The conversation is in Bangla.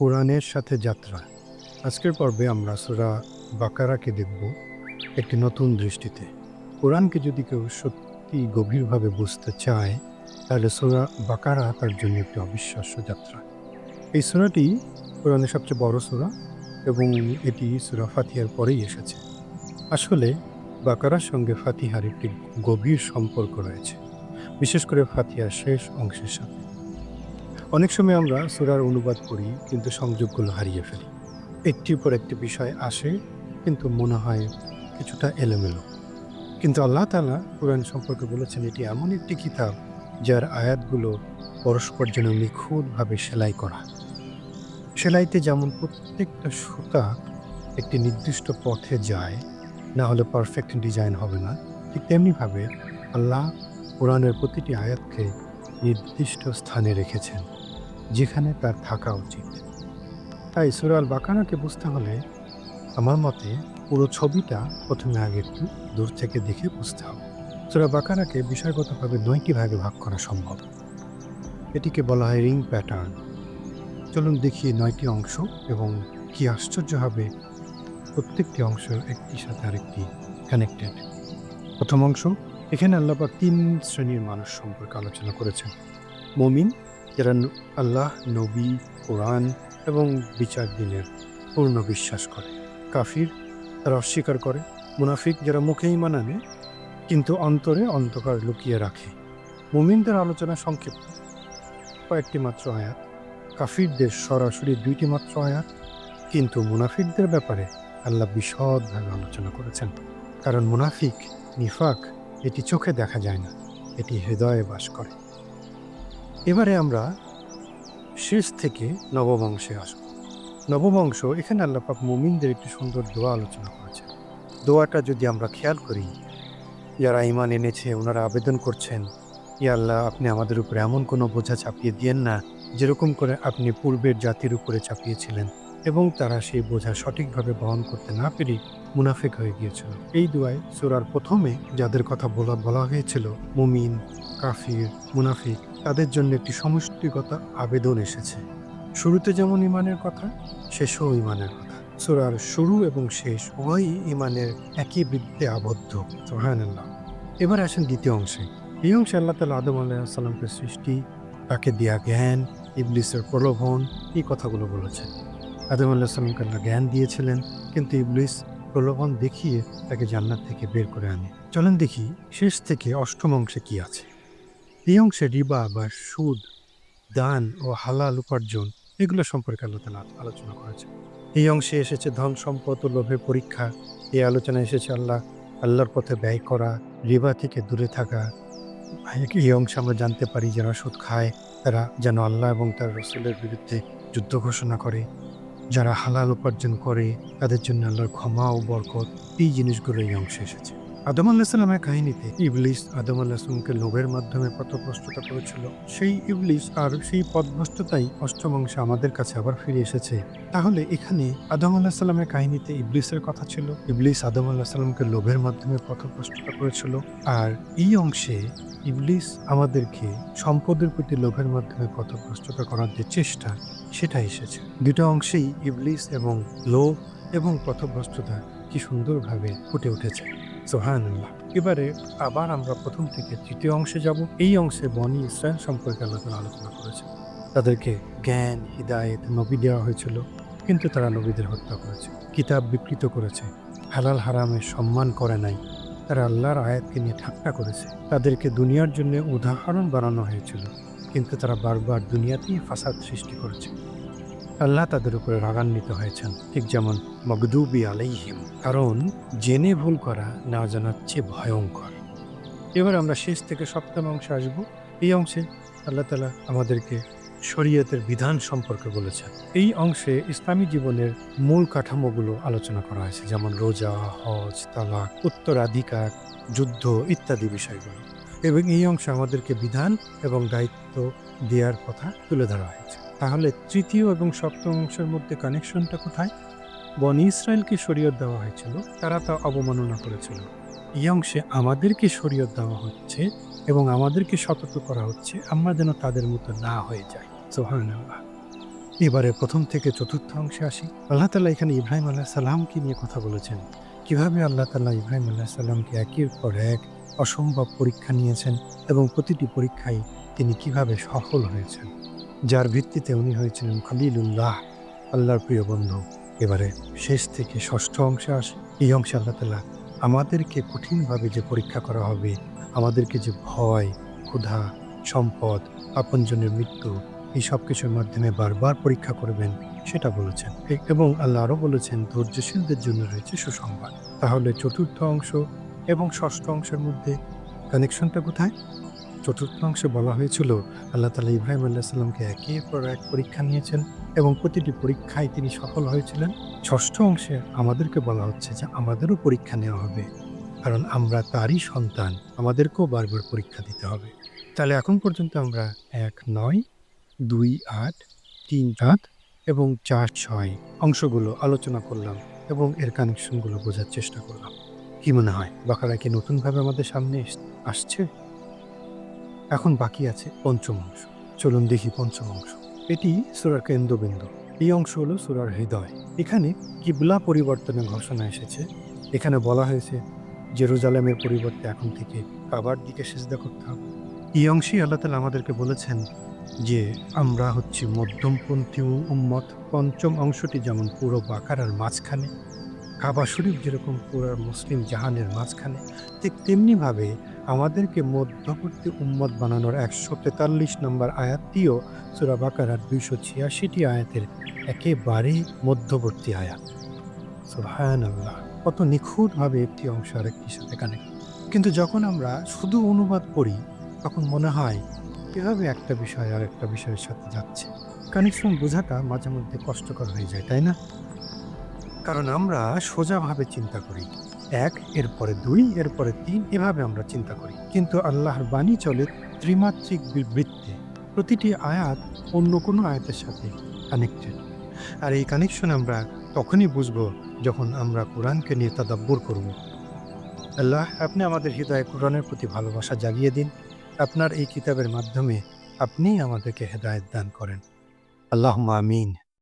কোরআনের সাথে যাত্রা। আজকের পর্বে আমরা সুরা বাকারাকে দেখব একটি নতুন দৃষ্টিতে। কোরআনকে যদি কেউ সত্যি গভীরভাবে বুঝতে চায়, তাহলে সুরা বাকারা তার জন্য একটি অবিশ্বাস্য যাত্রা। এই সুরাটি কোরআনের সবচেয়ে বড় সুরা এবং এটি সুরা ফাতিহার পরেই এসেছে। আসলে বাকারার সঙ্গে ফাতিহার একটি গভীর সম্পর্ক রয়েছে। বিশেষ করে ফাতিহার শেষ অংশের সাথে। অনেক সময় আমরা সুরার অনুবাদ করি কিন্তু সংযোগগুলো হারিয়ে ফেলি। একটির পর একটি বিষয় আসে, কিন্তু মনে হয় কিছুটা এলোমেলো। কিন্তু আল্লাহ তালা কোরআন সম্পর্কে বলেছেন, এটি এমন একটি কিতাব যার আয়াতগুলো পরস্পর যেন নিখুঁতভাবে সেলাই করা। সেলাইতে যেমন প্রত্যেকটা সুতা একটি নির্দিষ্ট পথে যায়, না হলে পারফেক্ট ডিজাইন হবে না, ঠিক তেমনিভাবে আল্লাহ কোরআনের প্রতিটি আয়াতকে নির্দিষ্ট স্থানে রেখেছেন। যেখানে তার থাকা উচিত। তাই সুরাল বাকানাকে বুঝতে হলে আমার মতে পুরো ছবিটা প্রথমে আগে একটু দূর থেকে দেখে বুঝতে হবে। সুরা বাকারাকে বিষয়গতভাবে নয়টি ভাগে ভাগ করা সম্ভব। এটিকে বলা হয় রিং প্যাটার্ন। চলুন দেখি নয়টি অংশ এবং কি আশ্চর্য হবে। প্রত্যেকটি অংশ একটি সাথে আরেকটি কানেক্টেড প্রথম অংশ, এখানে আল্লাপাক তিন শ্রেণির মানুষ সম্পর্কে আলোচনা করেছেন। মমিন যারা আল্লাহ, নবী, কোরআন এবং বিচার দিনের পূর্ণ বিশ্বাস করে। কাফির তারা অস্বীকার করে, মুনাফিক যারা মুখেই ইমান আনে, কিন্তু অন্তরে অন্ধকার লুকিয়ে রাখে। মুমিনদের আলোচনা সংক্ষিপ্ত। কয়েকটি মাত্র আয়াত। কাফিরদের সরাসরি দুইটি মাত্র আয়াত, কিন্তু মুনাফিকদের ব্যাপারে আল্লাহ বিশদভাবে আলোচনা করেছেন। কারণ মুনাফিক, নিফাক, এটি চোখে দেখা যায় না, এটি হৃদয়ে বাস করে। এবারে আমরা শেষ থেকে নববংশে আসব। নববংশ, এখানে আল্লাপাক মুমিনদের একটি সুন্দর দোয়া আলোচনা করেছেন। দোয়াটা যদি আমরা খেয়াল করি, যারা ইমান এনেছে, ওনারা আবেদন করছেন ইয়া আল্লাহ, আপনি আমাদের উপরে এমন কোনো বোঝা চাপিয়ে দিয়েন না, যেরকম করে আপনি পূর্বের জাতির উপরে চাপিয়েছিলেন এবং তারা সেই বোঝা সঠিকভাবে বহন করতে না পেরে মুনাফিক হয়ে গিয়েছিল। এই দোয়ায় সুরার প্রথমে যাদের কথা বলা বলা হয়েছিল, মুমিন, কাফির, মুনাফিক তাদের জন্য একটি সমষ্টিগত আবেদন এসেছে। শুরুতে যেমন ইমানের কথা, শেষও ইমানের কথা। সুরার শুরু এবং শেষ উভয়ই ইমানের একই বৃত্তে আবদ্ধ। সোহানুল্লাহ এবার আসেন দ্বিতীয় অংশে। এই অংশে আল্লাহ তালা আদম আলাহিসাল্লামকে সৃষ্টি, তাকে দেয়া জ্ঞান, ইবলিসের প্রলোভন, এই কথাগুলো বলেছেন। আদম আল্লাহ সাল্লামকে আল্লাহ জ্ঞান দিয়েছিলেন, কিন্তু ইবলিস প্রলোভন দেখিয়ে তাকে জান্নাত থেকে বের করে আনে। চলেন দেখি শেষ থেকে অষ্টম অংশে কি আছে। এই অংশে রিবা বা সুদ, দান ও হালাল উপার্জন, এগুলো সম্পর্কে আল্লাহ আলোচনা করেছে এই অংশে এসেছে ধন সম্পদ ও লোভের পরীক্ষা। এই আলোচনা এসেছে আল্লাহ, আল্লাহর পথে ব্যয় করা, রিবা থেকে দূরে থাকা। এই অংশে আমরা জানতে পারি যারা সুদ খায়, তারা যেন আল্লাহ এবং তার রসুলের বিরুদ্ধে যুদ্ধ ঘোষণা করে। যারা হালাল উপার্জন করে, তাদের জন্য আল্লাহর ক্ষমা ও বরকত। এই জিনিসগুলো এই অংশে এসেছে। আদম আল্লাহামের কাহিনীতে ইবলিস আদম আল্লাহামকে লোভের মাধ্যমে পথভ্রষ্টতা করেছিল। সেই ইবলিস আর সেই পথভ্রষ্টতাই অষ্টম অংশে আমাদের কাছে আবার ফিরে এসেছে। তাহলে এখানে আদম আল্লাহ সাল্লামের কাহিনীতে ইবলিসের কথা ছিল। ইবলিস আদম আল্লাহ সাল্লামকে লোভের মাধ্যমে পথভ্রষ্টতা করেছিল। আর এই অংশে ইবলিস আমাদেরকে সম্পদের প্রতি লোভের মাধ্যমে পথভ্রষ্টতা করার যে চেষ্টা, সেটা এসেছে। দুটো অংশেই ইবলিস এবং লোভ এবং পথভ্রষ্টতা কি সুন্দরভাবে ফুটে উঠেছে। সোহানুল্লাহ এবারে আবার আমরা প্রথম থেকে তৃতীয় অংশে যাব। এই অংশে বনি ইসরায়েল সম্পর্কে তাআলা আলোচনা করেছে তাদেরকে জ্ঞান, হিদায়ত, নবী দেওয়া হয়েছিল। কিন্তু তারা নবীদের হত্যা করেছে, কিতাব বিকৃত করেছে, হালাল হারামের সম্মান করে নাই। তারা আল্লাহর আয়াতকে নিয়ে ঠাট্টা করেছে। তাদেরকে দুনিয়ার জন্য উদাহরণ বানানো হয়েছিল। কিন্তু তারা বারবার দুনিয়াতেই ফাসাদ সৃষ্টি করেছে। আল্লাহ তাদের উপরে রাগান্বিত হয়েছেন, ঠিক যেমন মগদুবি আলাইহিম, কারণ জেনে ভুল করা না জানার চেয়ে ভয়ঙ্কর। এবার আমরা শেষ থেকে সপ্তম অংশে আসব। এই অংশে আল্লাহ তালা আমাদেরকে শরীয়তের বিধান সম্পর্কে বলেছেন। এই অংশে ইসলামী জীবনের মূল কাঠামোগুলো আলোচনা করা হয়েছে, যেমন রোজা, হজ, তালাক, উত্তরাধিকার, যুদ্ধ ইত্যাদি বিষয়গুলো। এবং এই অংশে আমাদেরকে বিধান এবং দায়িত্ব দেওয়ার কথা তুলে ধরা হয়েছে। তাহলে তৃতীয় এবং সপ্তম অংশের মধ্যে কানেকশনটা কোথায়? বনি ইসরায়েলকে শরীয়ত দেওয়া হয়েছিল, তারা তা অবমাননা করেছিল। এই অংশে আমাদেরকে শরীয়ত দেওয়া হচ্ছে এবং আমাদেরকে সতর্ক করা হচ্ছে, আমরা যেন তাদের মতো না হয়ে যাই। সোহান এবারে প্রথম থেকে চতুর্থ অংশে আসি। আল্লাহ তালা এখানে ইব্রাহিম আল্লাহ সাল্লামকে নিয়ে কথা বলেছেন। কীভাবে আল্লাহ তালা ইব্রাহিম আল্লাহ সাল্লামকে একের পর এক অসম্ভব পরীক্ষা নিয়েছেন এবং প্রতিটি পরীক্ষায় তিনি কীভাবে সফল হয়েছেন? যার ভিত্তিতে উনি হয়েছিলেন খলিলুল্লাহ, আল্লাহর প্রিয় বন্ধু। এবারে শেষ থেকে ষষ্ঠ অংশে আসে। এই অংশে আল্লাহ তালা আমাদেরকে কঠিনভাবে যে পরীক্ষা করা হবে, আমাদেরকে যে ভয়, ক্ষুধা, সম্পদ, আপনজনের মৃত্যু, এই সব কিছুর মাধ্যমে বারবার পরীক্ষা করবেন, সেটা বলেছেন। এবং আল্লাহ আরও বলেছেন, ধৈর্যশীলদের জন্য রয়েছে সুসংবাদ। তাহলে চতুর্থ অংশ এবং ষষ্ঠ অংশের মধ্যে কানেকশনটা কোথায়? চতুর্থ অংশে বলা হয়েছিল, আল্লাহ তালা ইব্রাহিম আল্লাহ সাল্লামকে একের পর এক পরীক্ষা নিয়েছেন এবং প্রতিটি পরীক্ষায় তিনি সফল হয়েছিলেন। ষষ্ঠ অংশে আমাদেরকে বলা হচ্ছে যে আমাদেরও পরীক্ষা নেওয়া হবে, কারণ আমরা তারই সন্তান, আমাদেরকেও বারবার পরীক্ষা দিতে হবে। তাহলে এখন পর্যন্ত আমরা এক নয়, দুই আট, তিন সাত এবং চার ছয় অংশগুলো আলোচনা করলাম এবং এর কানেকশনগুলো বোঝার চেষ্টা করলাম। কি মনে হয়? বাকারা কি নতুনভাবে আমাদের সামনে আসছে? এখন বাকি আছে পঞ্চম অংশ। চলুন দেখি পঞ্চম অংশ। এটি সুরার কেন্দ্রবিন্দু। এই অংশ হলো সুরার হৃদয়। এখানে কিবলা পরিবর্তনের ঘোষণা এসেছে। এখানে বলা হয়েছে, জেরুজালেমের পরিবর্তে এখন থেকে কাবার দিকে সেজদা করতে হবে। এই অংশেই আল্লাহ তালা আমাদেরকে বলেছেন যে, আমরা হচ্ছি মধ্যমপন্থী উম্মত। পঞ্চম অংশটি যেমন পুরো বাকারার মাঝখানে কাবা শরীফ যেরকম পুরো মুসলিম জাহানের মাঝখানে, ঠিক তেমনিভাবে আমাদেরকে মধ্যবর্তী উম্মত বানানোর একশো তেতাল্লিশ নম্বর আয়াতটিও সুরা বাকারার দুইশো ছিয়াশিটি আয়াতের একেবারে মধ্যবর্তী আয়াত। আল্লাহ কত নিখুঁতভাবে একটি অংশ আরেকটির সাথে কানেক্ট কিন্তু যখন আমরা শুধু অনুবাদ করি তখন মনে হয় কীভাবে একটা বিষয় আর একটা বিষয়ের সাথে যাচ্ছে। কানেকশন বোঝাটা মাঝে মধ্যে কষ্টকর হয়ে যায়, তাই না? কারণ আমরা সোজাভাবে চিন্তা করি। এক, এরপরে দুই, এরপরে তিন, এভাবে আমরা চিন্তা করি। কিন্তু আল্লাহর বাণী চলে ত্রিমাত্রিক বিবৃত্তে প্রতিটি আয়াত অন্য কোনো আয়াতের সাথে কানেক্টেড আর এই কানেকশন আমরা তখনই বুঝব যখন আমরা কোরআনকে নিয়ে তাদাব্বর করব। আল্লাহ, আপনি আমাদের হৃদয়ে কোরআনের প্রতি ভালোবাসা জাগিয়ে দিন। আপনার এই কিতাবের মাধ্যমে আপনিই আমাদেরকে হেদায়ত দান করেন। আল্লাহ আমিন।